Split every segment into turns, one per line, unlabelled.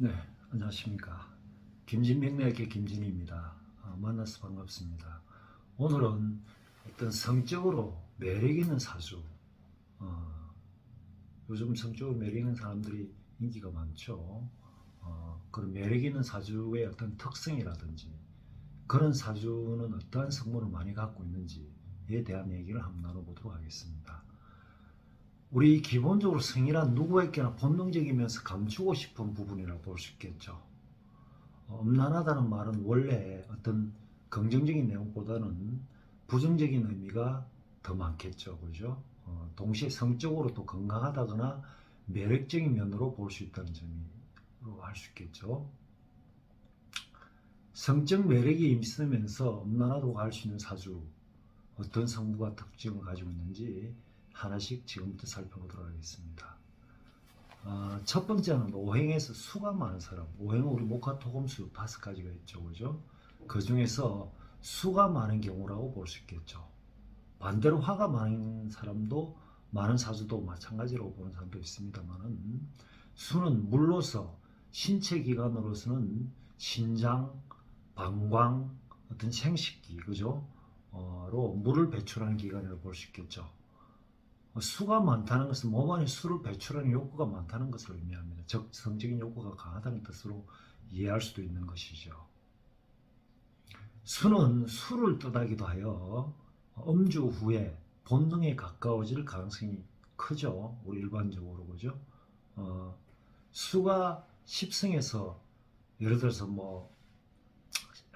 네, 안녕하십니까. 김진명래의 김진희입니다. 아, 만나서 반갑습니다. 오늘은 어떤 성적으로 매력 있는 사주, 어, 요즘 성적으로 매력 있는 사람들이 인기가 많죠. 어, 그런 매력 있는 사주의 어떤 특성이라든지 그런 사주는 어떠한 성분을 많이 갖고 있는지에 대한 얘기를 한번 나눠보도록 하겠습니다. 우리 기본적으로 성이란 누구에게나 본능적이면서 감추고 싶은 부분이라고 볼 수 있겠죠. 어, 음란하다는 말은 원래 어떤 긍정적인 내용보다는 부정적인 의미가 더 많겠죠. 그죠? 어, 동시에 성적으로 또 건강하다거나 매력적인 면으로 볼 수 있다는 점으로 할 수 있겠죠. 성적 매력이 있으면서 음란하다고 할 수 있는 사주 어떤 성부가 특징을 가지고 있는지 하나씩 지금부터 살펴보도록 하겠습니다. 아, 첫 번째는 오행에서 수가 많은 사람. 오행은 우리 목화 토금수 다섯 가지가 있죠, 그죠? 그 중에서 수가 많은 경우라고 볼 수 있겠죠. 반대로 화가 많은 사람도 많은 사주도 마찬가지로 보는 사람도 있습니다만은 수는 물로서 신체 기관으로서는 신장, 방광, 어떤 생식기, 그죠? 어, 로 물을 배출하는 기관이라고 볼 수 있겠죠. 수가 많다는 것은 몸 안에 수를 배출하는 욕구가 많다는 것을 의미합니다. 즉 성적인 욕구가 강하다는 뜻으로 이해할 수도 있는 것이죠. 수는 수를 뜻하기도 하여 음주 후에 본능에 가까워질 가능성이 크죠. 우리 일반적으로 그죠. 어, 수가 십성에서 예를 들어서 뭐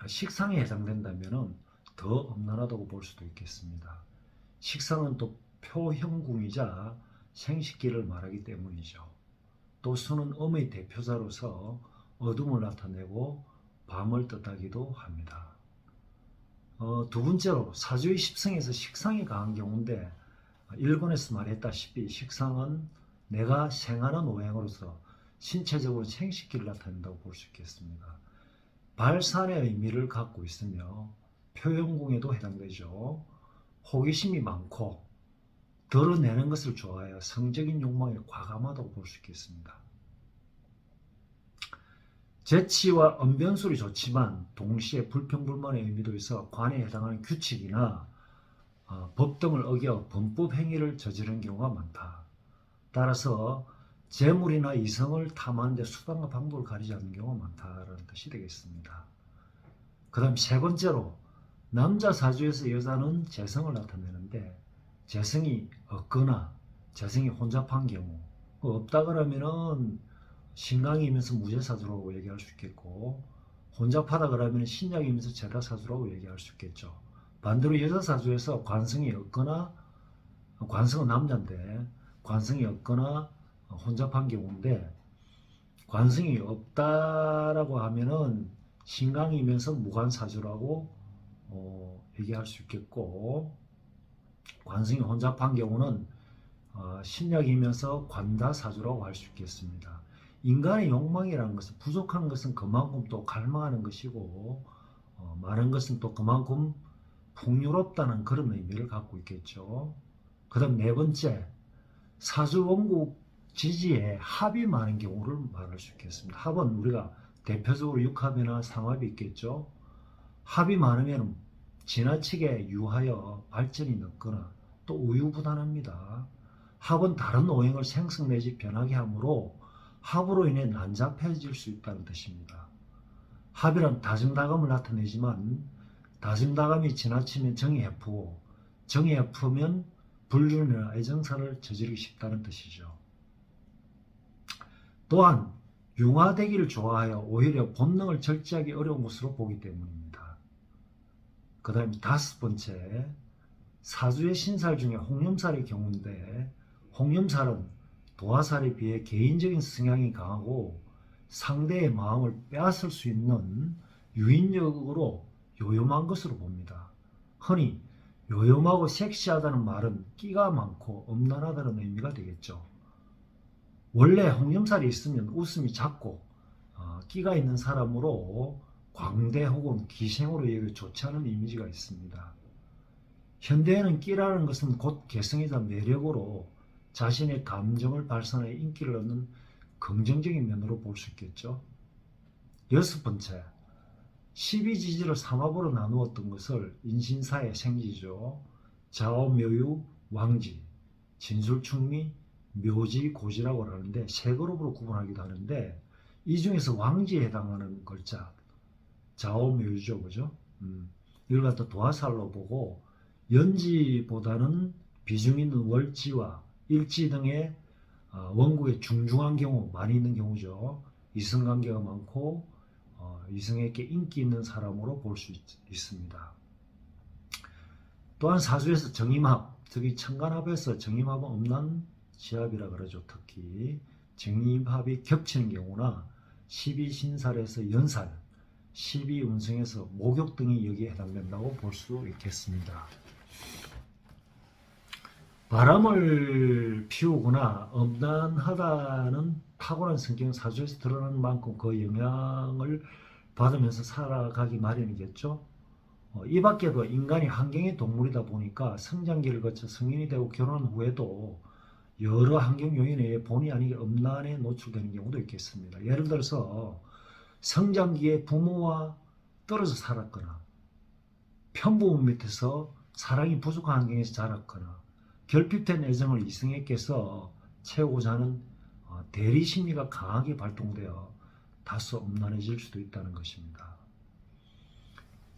식상에 해당된다면은 더 음란하다고 볼 수도 있겠습니다. 식상은 또 표형궁이자 생식기를 말하기 때문이죠. 또 수는 음의 대표자로서 어둠을 나타내고 밤을 뜻하기도 합니다. 어, 두 번째로 사주의 십성에서 식상이 강한 경우인데 일본에서 말했다시피 식상은 내가 생하는 오행으로서 신체적으로 생식기를 나타낸다고 볼 수 있겠습니다. 발산의 의미를 갖고 있으며 표현궁에도 해당되죠. 호기심이 많고 드러내는 것을 좋아하여 성적인 욕망에 과감하다고 볼 수 있겠습니다. 재치와 언변술이 좋지만 동시에 불평불만의 의미도 있어 관에 해당하는 규칙이나 어, 법 등을 어겨 범법 행위를 저지르는 경우가 많다. 따라서 재물이나 이성을 탐하는 데 수단과 방법을 가리지 않는 경우가 많다라는 뜻이 되겠습니다. 그 다음 세 번째로 남자 사주에서 여자는 재성을 나타내는데 재성이 없거나 재성이 혼잡한 경우 그 없다 그러면은 신강이면서 무죄사주라고 얘기할 수 있겠고 혼잡하다 그러면 신약이면서 제다사주라고 얘기할 수 있겠죠. 반대로 여자사주에서 관성이 없거나 관성은 남자인데 관성이 없거나 혼잡한 경우인데 관성이 없다라고 하면은 신강이면서 무관사주라고 어, 얘기할 수 있겠고 관성이 혼잡한 경우는 어, 신약이면서 관다사주라고 할 수 있겠습니다. 인간의 욕망이라는 것은 부족한 것은 그만큼 또 갈망하는 것이고 어, 많은 것은 또 그만큼 풍요롭다는 그런 의미를 갖고 있겠죠. 그 다음 네 번째 사주 원국 지지에 합이 많은 경우를 말할 수 있겠습니다. 합은 우리가 대표적으로 육합이나 상합이 있겠죠. 합이 많으면 지나치게 유하여 발전이 늦거나 또 우유부단합니다. 합은 다른 오행을 생성 내지 변하게 하므로 합으로 인해 난잡해질 수 있다는 뜻입니다. 합이란 다정다감을 나타내지만 다정다감이 지나치면 정이 해프고 정이 해프면 불륜이나 애정사를 저지르기 쉽다는 뜻이죠. 또한 융화되기를 좋아하여 오히려 본능을 절제하기 어려운 것으로 보기 때문입니다. 그 다음에 다섯 번째 사주의 신살 중에 홍염살의 경우인데 홍염살은 도화살에 비해 개인적인 성향이 강하고 상대의 마음을 빼앗을 수 있는 유인력으로 요염한 것으로 봅니다. 흔히 요염하고 섹시하다는 말은 끼가 많고 음란하다는 의미가 되겠죠. 원래 홍염살이 있으면 웃음이 작고 어, 끼가 있는 사람으로 광대 혹은 기생으로 여기 좋지 않은 이미지가 있습니다. 현대에는 끼라는 것은 곧 개성이자 매력으로 자신의 감정을 발산해 인기를 얻는 긍정적인 면으로 볼 수 있겠죠. 여섯 번째, 12지지를 삼합으로 나누었던 것을 인신사의 생지죠. 좌우묘유, 왕지, 진술충미, 묘지, 고지라고 하는데 세 그룹으로 구분하기도 하는데 이 중에서 왕지에 해당하는 글자 좌우묘유죠, 그죠? 음, 이걸 갖다 도화살로 보고 연지보다는 비중 있는 월지와 일지 등의 어, 원국의 중중한 경우 많이 있는 경우죠. 이성 관계가 많고 어, 이성에게 인기 있는 사람으로 볼 수 있습니다. 또한 사주에서 정임합, 특히 천간합에서 정임합은 없는 시합이라 그러죠. 특히 정임합이 겹치는 경우나 12신살에서 연살, 12운성에서 목욕 등이 여기에 해당된다고 볼 수 있겠습니다. 바람을 피우거나 엄난하다는 타고난 성경 사주에서 드러나는 만큼 그 영향을 받으면서 살아가기 마련이겠죠. 어, 이 밖에도 인간이 환경의 동물이다 보니까 성장기를 거쳐 성인이 되고 결혼한 후에도 여러 환경 요인에 본의 아니게 엄난에 노출되는 경우도 있겠습니다. 예를 들어서 성장기에 부모와 떨어져 살았거나 편부모 밑에서 사랑이 부족한 환경에서 자랐거나 결핍된 애정을 이성에게서 채우고자 하는 어, 대리 심리가 강하게 발동되어 다소 엄난해질 수도 있다는 것입니다.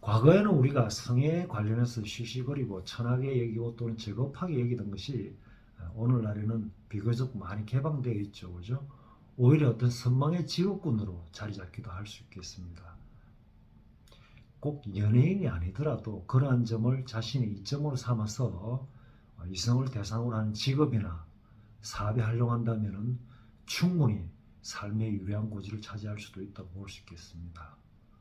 과거에는 우리가 성에 관련해서 시시거리고 천하게 여기고 또는 제겁하게 여기던 것이 어, 오늘날에는 비교적 많이 개방되어 있죠. 그죠? 오히려 어떤 선망의 직업군으로 자리 잡기도 할 수 있겠습니다. 꼭 연예인이 아니더라도 그러한 점을 자신의 이점으로 삼아서 이성을 대상으로 하는 직업이나 사업에 활용한다면 충분히 삶의 유리한 고지를 차지할 수도 있다고 볼 수 있겠습니다.